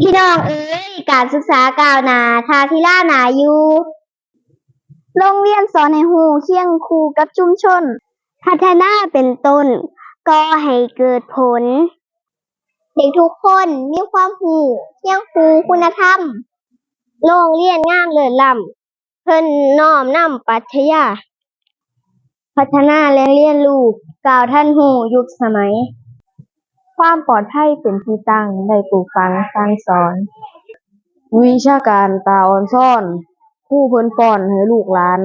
พี่น้องเอ้ยการศึกษาก้าวหนาทาทิล่านาอยู่โรงเรียนสอนให้หูเคียงคู่กับชุมชน พัฒนาเป็นต้น ก็ให้เกิดผล เด็กทุกคนมีความหูเคียงคูคุณธรรม โรงเรียนงามเลิศล้ำเพิ่นน้อมนำปัชญาพัฒนาและเรียนรู้กล่าวท่านหูยุคสมัย ความปลอดภัยเป็นที่ตั้งได้ปลูกฝังสั่งสอน วิชาการตาอ่อนซ่อนครู่เพิ่นป้อนให้ลูกหลาน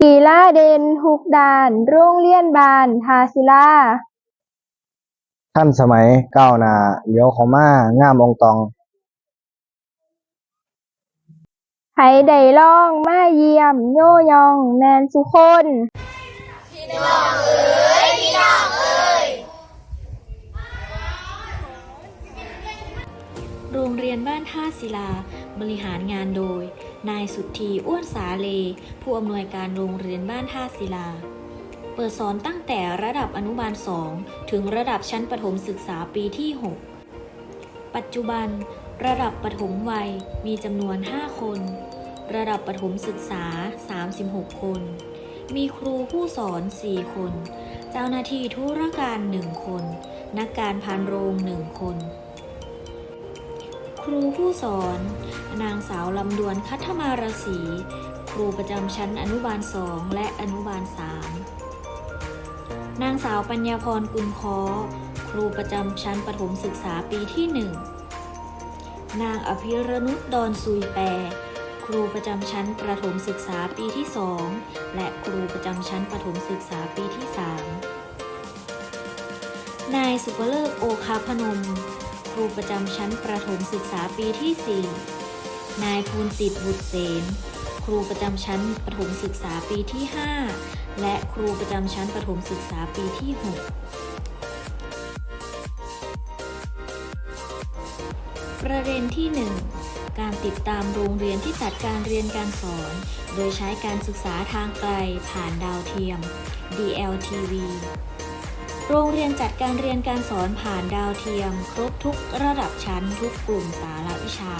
กีฬาเด่นทุกด้าน โรงเรียนบ้านทาศิลาทันสมัยก้าวหน้าเลี้ยวเข้ามางามอองตองไผได้ล่องมาเยี่ยม โยยอง แมนสุคน โรงเรียนบ้านท่าศิลา บริหารงานโดย นายสุทธีอ้วนสาเล ผู้อำนวยการโรงเรียนบ้านท่าศิลา เปิดสอนตั้งแต่ระดับอนุบาล 2 ถึงระดับชั้นประถมศึกษาปีที่ 6 ปัจจุบัน ระดับประถมวัยมีจำนวน 5 คน ระดับประถมศึกษา 36 คน มีครูผู้สอน 4 คน เจ้าหน้าที่ธุรการ 1 คน นักการพานโรง 1 คน รูผู้สอน นางสาวลำดวนคัทมารสี ครูประจำชั้นอนุบาลสองและอนุบาลสามนางสาวปัญญาพรกุลคอครูประจำชั้นประถมศึกษาปีที่หนึ่งนางอภิรนุชดอนซุยแปรครูประจำชั้นประถมศึกษาปีที่สองและครูประจำชั้นประถมศึกษาปีที่สามนายสุภเลิกโอคาพนม ครูประจำชั้นประถมศึกษาปีที่ 4 นายภูนสิทธิ์บุตรเสนครูประจำชั้นประถมศึกษาปีที่ 5 และครูประจำชั้นประถมศึกษาปีที่ 6 ประเด็นที่ 1 การติดตามโรงเรียนที่จัดการเรียนการสอน โดยใช้การศึกษาทางไกลผ่านดาวเทียม DLTV โรงเรียนจัดการเรียนการสอนผ่านดาวเทียม ครบทุกระดับชั้นทุกกลุ่มสาระวิชา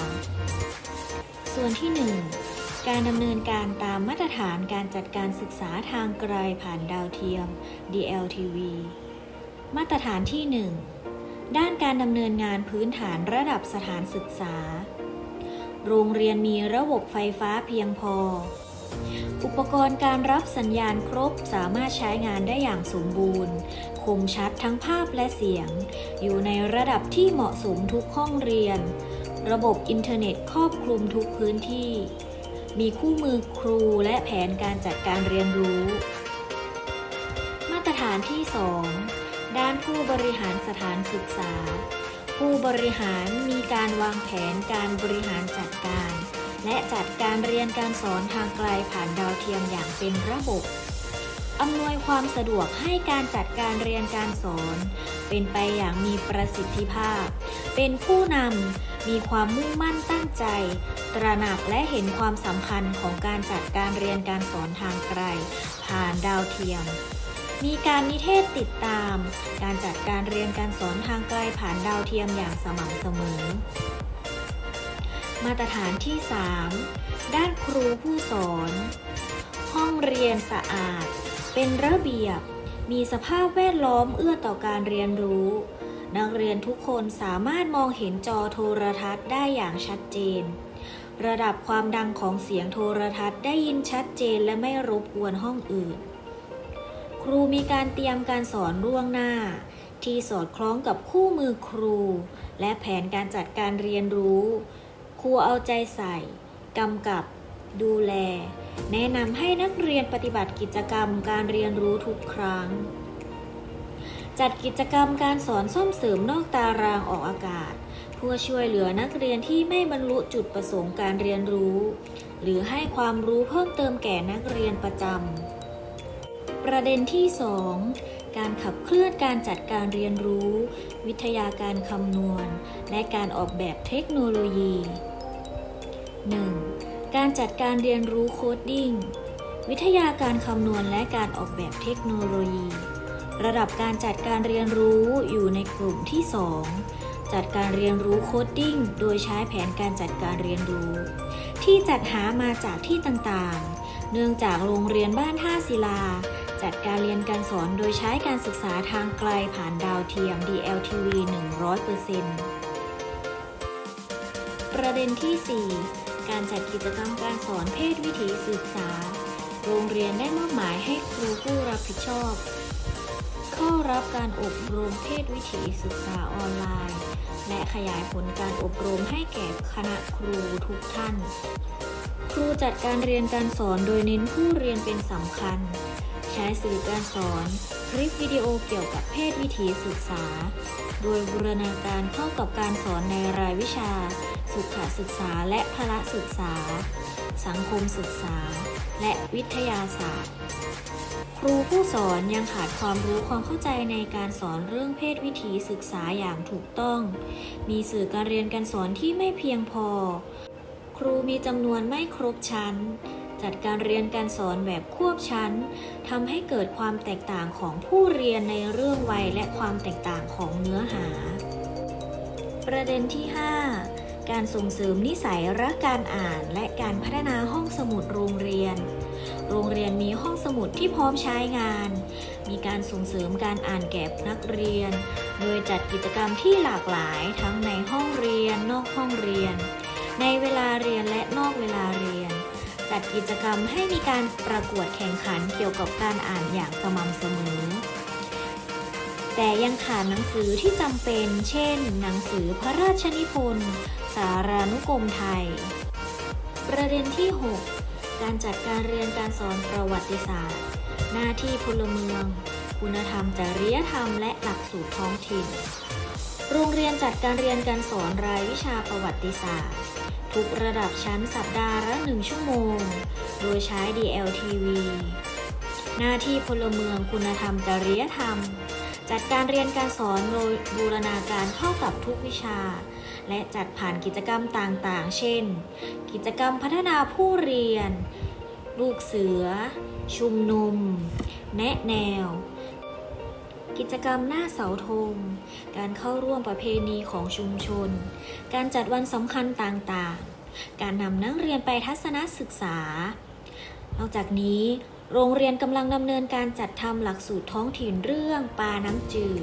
ส่วนที่ 1 การดำเนินการตามมาตรฐานการจัดการศึกษาทางไกลผ่านดาวเทียม DLTV มาตรฐานที่ 1 ด้านการดำเนินงานพื้นฐานระดับสถานศึกษา โรงเรียนมีระบบไฟฟ้าเพียงพอ อุปกรณ์การรับสัญญาณครบสามารถใช้งานได้อย่างสมบูรณ์ มชัดทั้งภาพและเสียง อยู่ในระดับที่เหมาะสมทุกห้องเรียน ระบบอินเทอร์เน็ตครอบคลุมทุกพื้นที่ มีคู่มือครูและแผนการจัดการเรียนรู้ มาตรฐานที่ 2 ด้านผู้บริหารสถานศึกษา ผู้บริหารมีการวางแผนการบริหารจัดการ และจัดการเรียนการสอนทางไกลผ่านดาวเทียมอย่างเป็นระบบ อำนวยความสะดวกให้การจัดการเรียนการสอน เป็นไปอย่างมีประสิทธิภาพ เป็นผู้นำมีความมุ่งมั่นตั้งใจ ตระหนักและเห็นความสำคัญของการจัดการเรียนการสอนทางไกล ผ่านดาวเทียม มีการนิเทศติดตาม การจัดการเรียนการสอนทางไกลผ่านดาวเทียมอย่างสม่ำเสมอ มาตรฐานที่ 3 ด้านครูผู้สอน ห้องเรียนสะอาด เป็นระเบียบ มีสภาพแวดล้อมเอื้อต่อการเรียนรู้ นักเรียนทุกคนสามารถมองเห็นจอโทรทัศน์ได้อย่างชัดเจน ระดับความดังของเสียงโทรทัศน์ได้ยินชัดเจนและไม่รบกวนห้องอื่น ครูมีการเตรียมการสอนล่วงหน้า ที่สอดคล้องกับคู่มือครู และแผนการจัดการเรียนรู้ ครูเอาใจใส่กำกับ ดูแล แนะนำให้นักเรียนปฏิบัติกิจกรรมการเรียนรู้ทุกครั้ง จัดกิจกรรมการสอนซ่อมเสริมนอกตารางออกอากาศ เพื่อช่วยเหลือนักเรียนที่ไม่บรรลุจุดประสงค์การเรียนรู้ หรือให้ความรู้เพิ่มเติมแก่นักเรียนประจำ ประเด็นที่ 2การขับเคลื่อนการจัดการเรียนรู้ วิทยาการคำนวณ และการออกแบบเทคโนโลยี 1. การจัดการเรียนรู้โคดดิ้ง วิทยาการคำนวณและการออกแบบเทคโนโลยี ระดับการจัดการเรียนรู้อยู่ในกลุ่มที่ 2 จัดการเรียนรู้โคดดิ้ง โดยใช้แผนการจัดการเรียนรู้ ที่จัดหามาจากที่ต่างๆ เนื่องจากโรงเรียนบ้านท่าศิลา จัดการเรียนการสอนโดยใช้การศึกษาทางไกลผ่านดาวเทียม DLTV 100%ประเด็นที่ 4 การจัดกิจกรรมการสอนเพศวิถีศึกษา โรงเรียนได้มอบหมายให้ครูผู้รับผิดชอบ เข้ารับการอบรมเพศวิถีศึกษาออนไลน์ และขยายผลการอบรมให้แก่คณะครูทุกท่าน ครูจัดการเรียนการสอนโดยเน้นผู้เรียนเป็นสำคัญ ช้สื่อการสอน คลิปวิดีโอเกี่ยวกับเพศวิถีศึกษา โดยบูรณาการเข้ากับการสอนในรายวิชา สุขศึกษาและพละศึกษา สังคมศึกษา และวิทยาศาสตร์ ครูผู้สอนยังขาดความรู้ความเข้าใจในการสอนเรื่องเพศวิถีศึกษาอย่างถูกต้อง มีสื่อการเรียนการสอนที่ไม่เพียงพอ ครูมีจำนวนไม่ครบชั้น จัดการเรียนการสอนแบบควบชั้นทำให้เกิดความแตกต่างของผู้เรียนในเรื่องวัยและความแตกต่างของเนื้อหา ประเด็นที่ 5 การส่งเสริมนิสัยรักการอ่านและการพัฒนาห้องสมุดโรงเรียน โรงเรียนมีห้องสมุดที่พร้อมใช้งาน มีการส่งเสริมการอ่านแก่นักเรียน โดยจัดกิจกรรมที่หลากหลายทั้งในห้องเรียนนอกห้องเรียน ในเวลาเรียนและนอกเวลาเรียน จัดกิจกรรมให้มีการประกวดแข่งขันเกี่ยวกับการอ่านอย่างสม่ำเสมอ แต่ยังขาดหนังสือที่จำเป็น เช่น หนังสือพระราชนิพนธ์ สารานุกรมไทย ประเด็นที่ 6 การจัดการเรียนการสอนประวัติศาสตร์ หน้าที่พลเมือง คุณธรรมจริยธรรมและหลักสูตรท้องถิ่น โรงเรียนจัดการเรียนการสอนรายวิชาประวัติศาสตร์ ทุกระดับชั้นสัปดาห์ละหนึ่งชั่วโมง โดยใช้ DLTV หน้าที่พลเมืองคุณธรรมจริยธรรม จัดการเรียนการสอนโดยบูรณาการเข้ากับทุกวิชา และจัดผ่านกิจกรรมต่างๆ เช่น กิจกรรมพัฒนาผู้เรียน ลูกเสือ ชุมนุม แนะแนว กิจกรรมหน้าเสาธง การเข้าร่วมประเพณีของชุมชน การจัดวันสำคัญต่างๆ การนำนักเรียนไปทัศนศึกษา นอกจากนี้ โรงเรียนกำลังดำเนินการจัดทำหลักสูตรท้องถิ่นเรื่องปลาน้ำจืด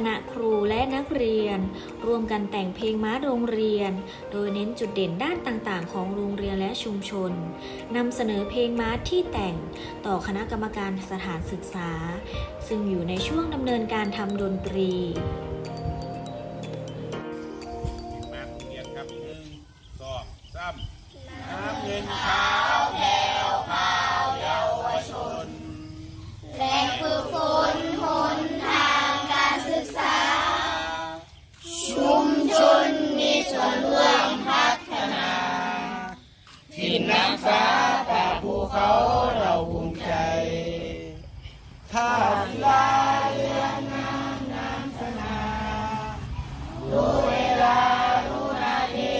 คณะครูและนักเรียน ร่วมกันแต่งเพลงม้าโรงเรียน โดยเน้นจุดเด่นด้านต่างๆ ของโรงเรียนและชุมชนนำเสนอเพลงม้าที่แต่งต่อคณะกรรมการสถานศึกษา ซึ่งอยู่ในช่วงดำเนินการทำดนตรีาศิลาเรือนน้ำน้ำสนารู้เวลารู้นาที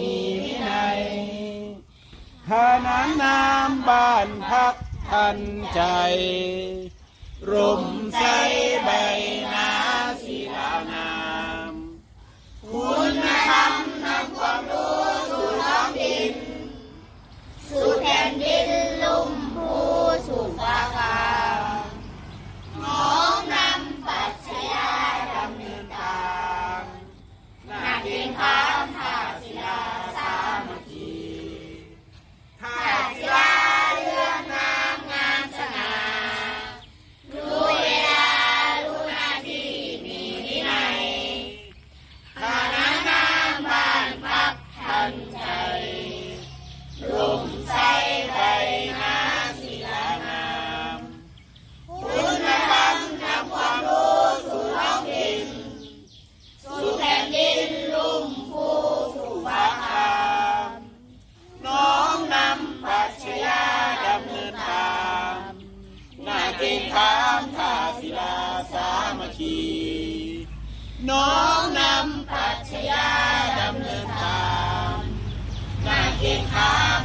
มีวินัยทาน้ำน้ำบ้านพักทันใจ ร่มใสใบีน้องนำปัจจยาดำเนินตามนาเกณฑ์ขา